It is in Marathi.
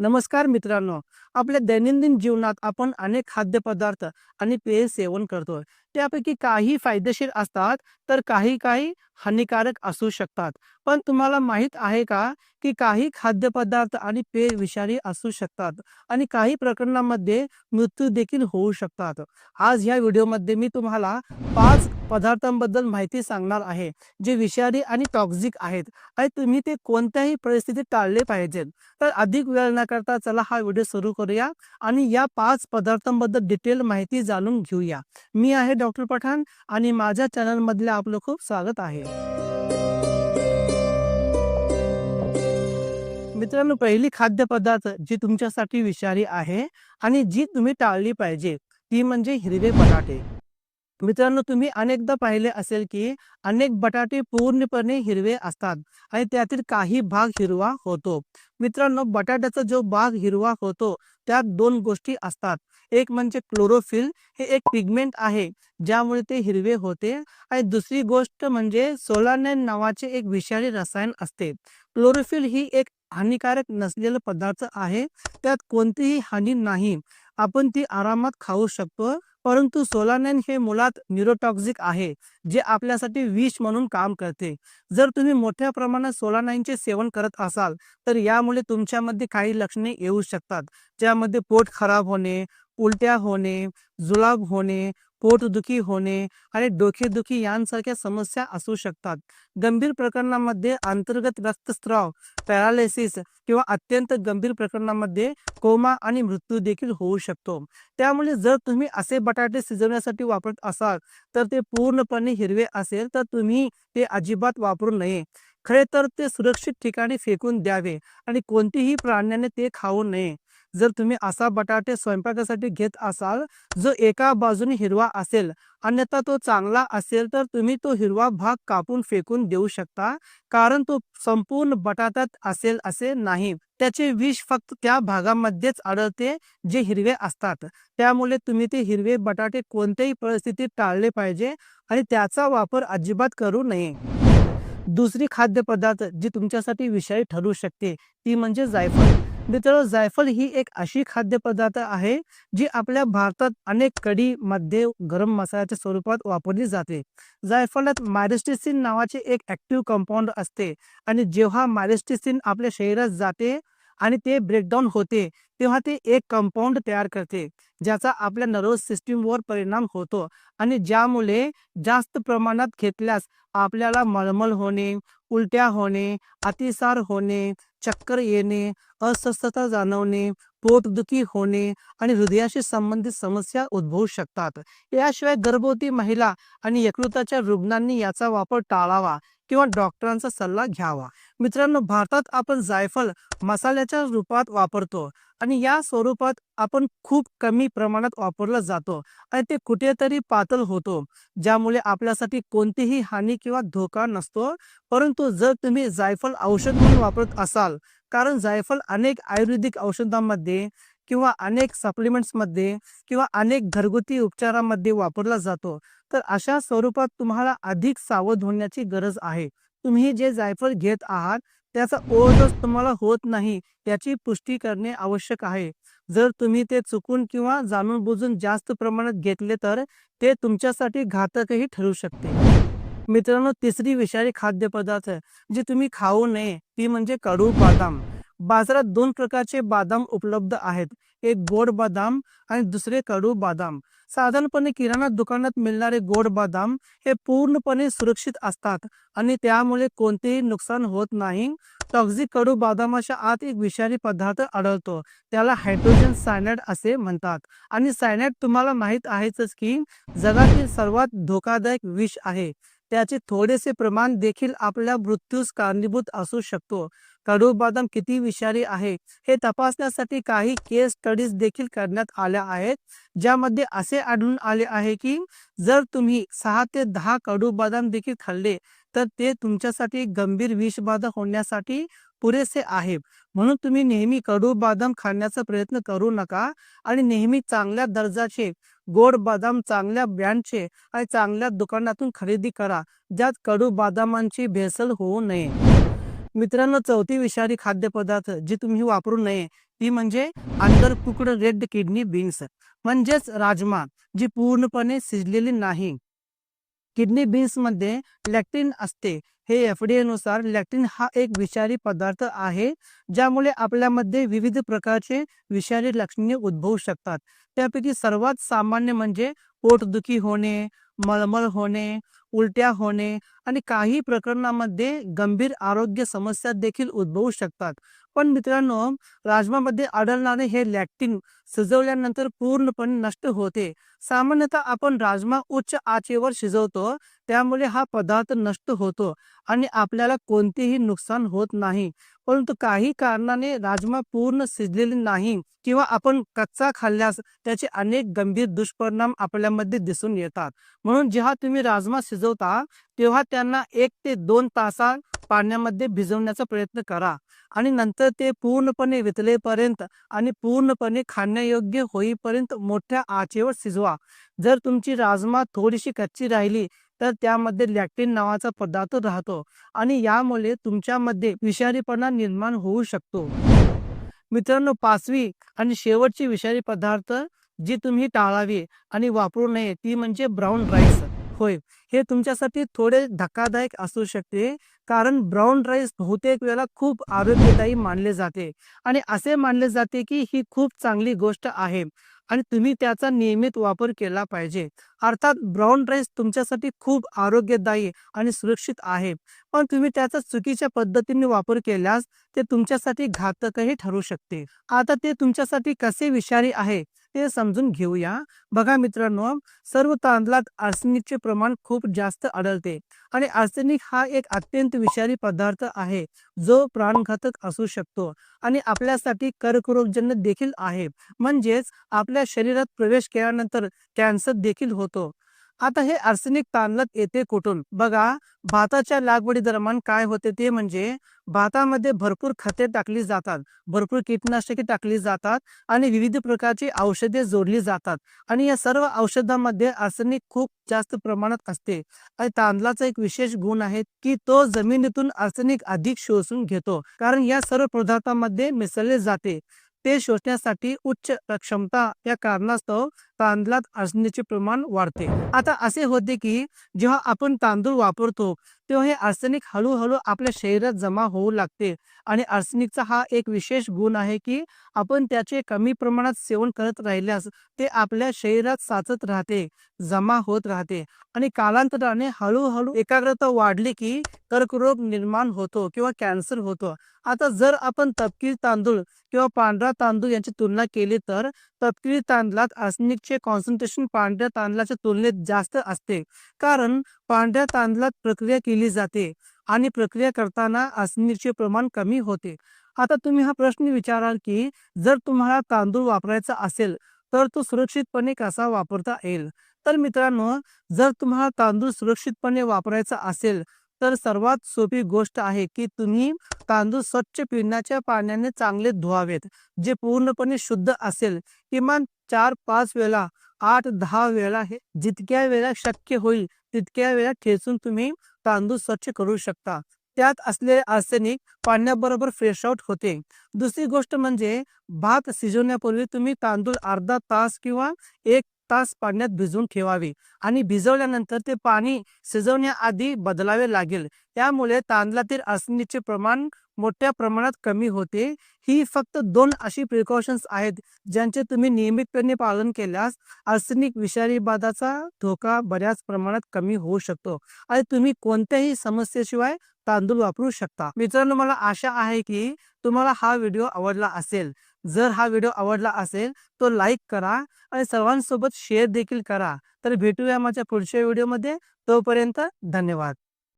नमस्कार मित्रांनो आपल्या दैनंदिन जीवनात आपण अनेक खाद्यपदार्थ आणि पेय सेवन करतो त्यापैकी काही फायदेशीर असतात तर काही काही हानिकारक असू शकतात. पण तुम्हाला माहीत आहे का की काही खाद्यपदार्थ आणि पेय विषारी असू शकतात आणि काही प्रकरणांमध्ये मृत्यू देखील होऊ शकतात. आज या व्हिडिओमध्ये मी तुम्हाला पाच पदार्थांबद्दल माहिती सांगणार आहे जे विषारी आणि टॉक्झिक आहेत आणि तुम्ही ते कोणत्याही परिस्थितीत टाळले पाहिजेत. तर अधिक वेळ न करता चला हा व्हिडिओ सुरू करूया आणि या पाच पदार्थांबद्दल डिटेल माहिती जाणून घेऊया. मी आहे डॉक्टर पठाण आणि माझ्या चॅनलमधले आपलं खूप स्वागत आहे. मित्रांनो पहिली खाद्यपदार्थ जी तुमच्यासाठी विषारी आहे आणि जी तुम्ही टाळली पाहिजे ती म्हणजे हिरवे बटाटे मित्रांनो तुम्ही अनेकदा पाहिले असेल की अनेक बटाटे पूर्णपणे हिरवे असतात आणि त्यातील काही भाग हिरवा होतो. मित्रांनो बटाट्याचा जो भाग हिरवा होतो त्यात दोन गोष्टी असतात. एक म्हणजे क्लोरोफिल हे एक पिगमेंट आहे ज्यामुळे ते हिरवे होते. आणि दुसरी गोष्ट म्हणजे सोलानेन नावाचे एक विषारी रसायन असते. क्लोरोफिल ही एक हानिकारक नसलेला पदार्थ आहे. त्यात कोणतीही हानी नाही. आपण ती आरामात खाऊ शकतो. परंतु सोलानेन हे मुळात न्यूरोटॉक्झिक आहे जे आपल्यासाठी विष म्हणून काम करते. जर तुम्ही मोठ्या प्रमाणात सोलानाईनचे सेवन करत असाल तर यामुळे तुमच्यामध्ये काही लक्षणे येऊ शकतात. ज्यामध्ये पोट खराब होणे उलट्या होणे जुलाब होणे पोटदुखी होणे आणि डोकेदुखी यांसारख्या समस्या असू शकतात. गंभीर प्रकरणामध्ये अंतर्गत रक्तस्राव पॅरालिसिस किंवा अत्यंत गंभीर प्रकरणामध्ये कोमा आणि मृत्यू देखील होऊ शकतो. त्यामुळे जर तुम्ही असे बटाटे शिजवण्यासाठी वापरत असाल तर ते पूर्णपणे हिरवे असेल तर तुम्ही ते अजिबात वापरू नये. खरे तर ते सुरक्षित ठिकाणी फेकून द्यावे आणि कोणतीही प्राण्याने ते खाऊ नये. जर तुम्ही असा बटाटे स्वयंपाकासाठी घेत असाल जो एका बाजूने हिरवा असेल अन्यथा तो चांगला असेल तर तुम्ही तो हिरवा भाग कापून फेकून देऊ शकता कारण तो संपूर्ण बटाट्यात असेल असे नाही. त्याचे विष फक्त त्या भागामध्येच आढळते जे हिरवे असतात. त्यामुळे तुम्ही ते हिरवे बटाटे कोणत्याही परिस्थितीत टाळले पाहिजे आणि त्याचा वापर अजिबात करू नये. दुसरी खाद्यपदार्थ जी तुमच्यासाठी विषयी ठरू शकते ती म्हणजे जायफळ. मित्रांनो जायफळ ही एक अशी खाद्यपदार्थ आहे जी आपल्या भारतात अनेक कढीमध्ये गरम मसाल्याच्या स्वरूपात वापरली जाते. जायफळात मायरेस्टिसिन नावाचे एक ऍक्टिव्ह कंपाऊंड असते आणि जेव्हा मायरेस्टिसिन आपल्या शरीरात जाते आणि ते ब्रेकडाऊन होते तेव्हा ते एक कंपाऊंड तयार करते ज्याचा आपल्या नर्वस सिस्टीमवर परिणाम होतो आणि ज्यामुळे जास्त प्रमाणात घेतल्यास आपल्याला मळमळ होणे उलट्या होणे अतिसार होणे चक्कर येणे अस्वस्थता जाणवणे पोटदुखी होणे आणि हृदयाशी संबंधित समस्या उद्भवू शकतात. याशिवाय गर्भवती महिला आणि यकृताच्या रुग्णांनी याचा वापर टाळावा. किंवा डॉक्टरांचा सल्ला घ्यावा. मित्रांनो भारतात आपण जायफळ मसाल्याच्या रूपात वापरतो आणि या स्वरूपात आपण खूप कमी प्रमाणात वापरला जातो आणि ते कुठेतरी पातळ होतो ज्यामुळे आपल्यासाठी कोणतीही हानी किंवा धोका नसतो. परंतु जर तुम्ही जायफळ औषध म्हणून वापरत असाल कारण जायफळ अनेक आयुर्वेदिक औषधांमध्ये किंवा अनेक सप्लिमेंट्समध्ये किंवा अनेक घरगुती उपचारांमध्ये वापरला जातो. तर अशा स्वरूपात तुम्हाला अधिक सावध होण्याची गरज आहे. तुम्ही जे जायफळ घेत आहात त्याचा ओव्हरडोस तुम्हाला होत नाही याची पुष्टी करणे आवश्यक आहे. जर तुम्ही ते चुकून किंवा जाणून बुजून जास्त प्रमाणात घेतले तर ते तुमच्यासाठी घातकही ठरू शकते. मित्रांनो तिसरी विषारी खाद्यपदार्थ जी तुम्ही खाऊ नये ती म्हणजे कडू बदाम. बाजारात दोन प्रकारचे बदाम उपलब्ध आहेत. एक गोड बदाम आणि दुसरे कडू बदाम. साधारणपणे किराणा दुकानात मिळणारे गोड बदाम हे पूर्णपणे सुरक्षित असतात आणि त्यामुळे कोणतेही नुकसान होत नाही. टॉक्झिक कडू बदामाच्या आत एक विषारी पदार्थ आढळतो. त्याला हायड्रोजन सायनाइड असे म्हणतात. आणि सायनाइड तुम्हाला माहीत आहेच की जगातील सर्वात धोकादायक विष आहे. त्याचे थोडेसे प्रमाण देखील आपल्या मृत्यूस कारणीभूत असू शकतो. कडू बदाम किती विषारी आहे हे तपासण्यासाठी काही केस स्टडीज देखील करण्यात आल्या आहेत ज्यामध्ये असे आढळून आले आहे की जर तुम्ही सहा ते दहा कडू बदाम देखील खाल्ले तर ते तुमच्यासाठी गंभीर विषबाधा होण्यासाठी पुरेसे आहे. म्हणून तुम्ही नेहमी कडू बदाम खाण्याचा प्रयत्न करू नका आणि नेहमी चांगल्या दर्जाचे गोड बदाम चांगल्या ब्रँडचे आणि चांगल्या दुकानातून खरेदी करा ज्यात कडू बदामांची भेसळ होऊ नये. मित्रांनो चौथी विषारी खाद्यपदार्थ जी तुम्ही वापरू नये ती म्हणजे undercooked red kidney beans म्हणजेच राजमा जी पूर्णपणे शिजलेली नाही. किडनी बीन्समध्ये लॅक्टिन असते हे एफ डी नुसार लॅक्टिन हा एक विषारी पदार्थ आहे ज्यामुळे आपल्यामध्ये विविध प्रकारचे विषारी लक्षणे उद्भवू शकतात. त्यापैकी सर्वात सामान्य म्हणजे पोटदुखी होणे मळमळ होणे उलट्या होणे आणि काही प्रकरणामध्ये गंभीर आरोग्य समस्या देखील उद्भवू शकतात. पण मित्रांनो राजमामध्ये आढळणारे हे लॅक्टिन शिजवल्यानंतर पूर्णपणे नष्ट होते. सामान्यतः आपण राजमा उच्च आचेवर शिजवतो त्यामुळे हा पदार्थ नष्ट होतो आणि आपल्याला कोणतेही नुकसान होत नाही. परंतु काही कारणाने राजमा पूर्ण शिजलेले नाही किंवा आपण कच्चा खाल्ल्यास त्याचे अनेक गंभीर दुष्परिणाम आपल्यामध्ये दिसून येतात. म्हणून जेव्हा तुम्ही राजमा शिजवता तेव्हा त्यांना एक ते दोन तासा पाण्यामध्ये भिजवण्याचा प्रयत्न करा आणि नंतर ते पूर्णपणे वितलेपर्यंत आणि पूर्णपणे खाण्यायोग्य होईपर्यंत मोठ्या आचेवर शिजवा. जर तुमची राजमा थोडीशी कच्ची राहिली तर त्यामध्ये लॅक्टिन नावाचा पदार्थ राहतो आणि यामुळे तुमच्यामध्ये विषारीपणा निर्माण होऊ शकतो. मित्रांनो पाचवी आणि शेवटची विषारी पदार्थ जी तुम्ही टाळावी आणि वापरू नये ती म्हणजे ब्राऊन राईस. होय हे तुमच्यासाठी थोडे धक्कादायक असू शकते कारण ब्राऊन राईस बहुतेक वेळा खूप आरोग्यदायी मानले जाते. आणि असे मानले जाते की ही खूप चांगली गोष्ट आहे. आणि तुम्ही त्याचा नियमित वापर केला पाहिजे. अर्थात ब्राऊन राईस तुमच्यासाठी खूप आरोग्यदायी आणि सुरक्षित आहे. पण तुम्ही त्याचा चुकीच्या पद्धतीने वापर केल्यास ते तुमच्यासाठी घातकही ठरू शकते. आता ते तुमच्यासाठी कसे विषारी आहे? ते समजून घेऊया. बघा मित्रांनो सर्व तांदळात आर्सेनिकचे प्रमाण खूप जास्त आढळते आणि आर्सेनिक हा एक अत्यंत विषारी पदार्थ आहे जो प्राणघातक असू शकतो आणि आपल्यासाठी कर्करोगजन्य देखील आहे. म्हणजेच आपल्या शरीरात प्रवेश केल्यानंतर कॅन्सर देखील होतो. आता हे आर्सेनिक तांदळात येते कुठून? बघा भाताच्या लागवडी दरम्यान काय होते ते म्हणजे भातामध्ये भरपूर खते टाकली जातात भरपूर कीटकनाशके टाकली जातात आणि विविध प्रकारची औषधे जोडली जातात आणि या सर्व औषधामध्ये आर्सेनिक खूप जास्त प्रमाणात असते. आणि तांदळाचा एक विशेष गुण आहे की तो जमिनीतून आर्सेनिक अधिक शोषून घेतो कारण या सर्व पदार्थांमध्ये मिसळले जाते. ते शोषण्यासाठी उच्च क्षमता या कारणास्तव तांदळात आर्सेनिकचे प्रमाण वाढते. आता असे होते की जेव्हा आपण तांदूळ वापरतो तेव्हा हे आर्सेनिक हळूहळू आपल्या शरीरात जमा होऊ लागते. आणि आर्सेनिकचा हा एक विशेष गुण आहे की आपण त्याचे कमी प्रमाणात सेवन करत राहिल्यास ते आपल्या शरीरात साचत राहते जमा होत राहते. आणि कालांतराने हळूहळू एकाग्रता वाढली की कर्करोग निर्माण होतो किंवा कॅन्सर होतो. आता जर आपण तपकिरी तांदूळ किंवा पांढरा तांदूळ यांची तुलना केली तर तपकिरी तांदळात चे कॉन्सन्ट्रेशन पांढऱ्या तांदळाच्या तुलनेत जास्त असते. कारण पांढऱ्या तांदळात प्रक्रिया केली जाते आणि प्रक्रिया करताना आर्सेनिकचे प्रमाण कमी होते. आता तुम्ही हा प्रश्न विचाराल की जर तुम्हाला तांदूळ वापरायचा असेल तर तो सुरक्षितपणे कसा वापरता येईल? तर मित्रांनो जर तुम्हाला तांदूळ सुरक्षितपणे वापरायचा असेल तर सर्वात सोपी गोष्ट आहे की तुम्ही तांदूळ स्वच्छ पिण्याच्या पाण्याने चांगले धुवावेत जे पूर्णपणे शुद्ध असेल. किमान चार पाच वेळा आठ दहा वेळा हे जितक्या वेळा शक्य होईल तितक्या वेळा ठेचून तुम्ही तांदूळ स्वच्छ करू शकता. त्यात असलेले आर्सेनिक पाण्याबरोबर फ्रेश आउट होते. दुसरी गोष्ट म्हणजे भात शिजवण्यापूर्वी तुम्ही तांदूळ अर्धा तास किंवा एक तास पाण्यात भिजवून ठेवावे आणि भिजवल्यानंतर ते पाणी शिजवण्याआधी बदलावे लागेल. त्यामुळे तांदळातील आसनीचे प्रमाण मोठ्या प्रमाणात कमी होते. ही फक्त दोन अशी प्रिकॉशन्स आहेत ज्यांचे तुम्ही नियमितपणे पालन केल्यास आर्सेनिक विषारी बाधाचा धोका बऱ्याच प्रमाणात कमी होऊ शकतो आणि तुम्ही कोणत्याही समस्येशिवाय तांदूळ वापरू शकता. मित्रांनो मला आशा आहे की तुम्हाला हा व्हिडिओ आवडला असेल. जर हा व्हिडिओ आवडला असेल तो लाईक करा आणि सर्वांसोबत शेअर देखील करा. तर भेटूया माझ्या पुढच्या व्हिडिओमध्ये तोपर्यंत धन्यवाद.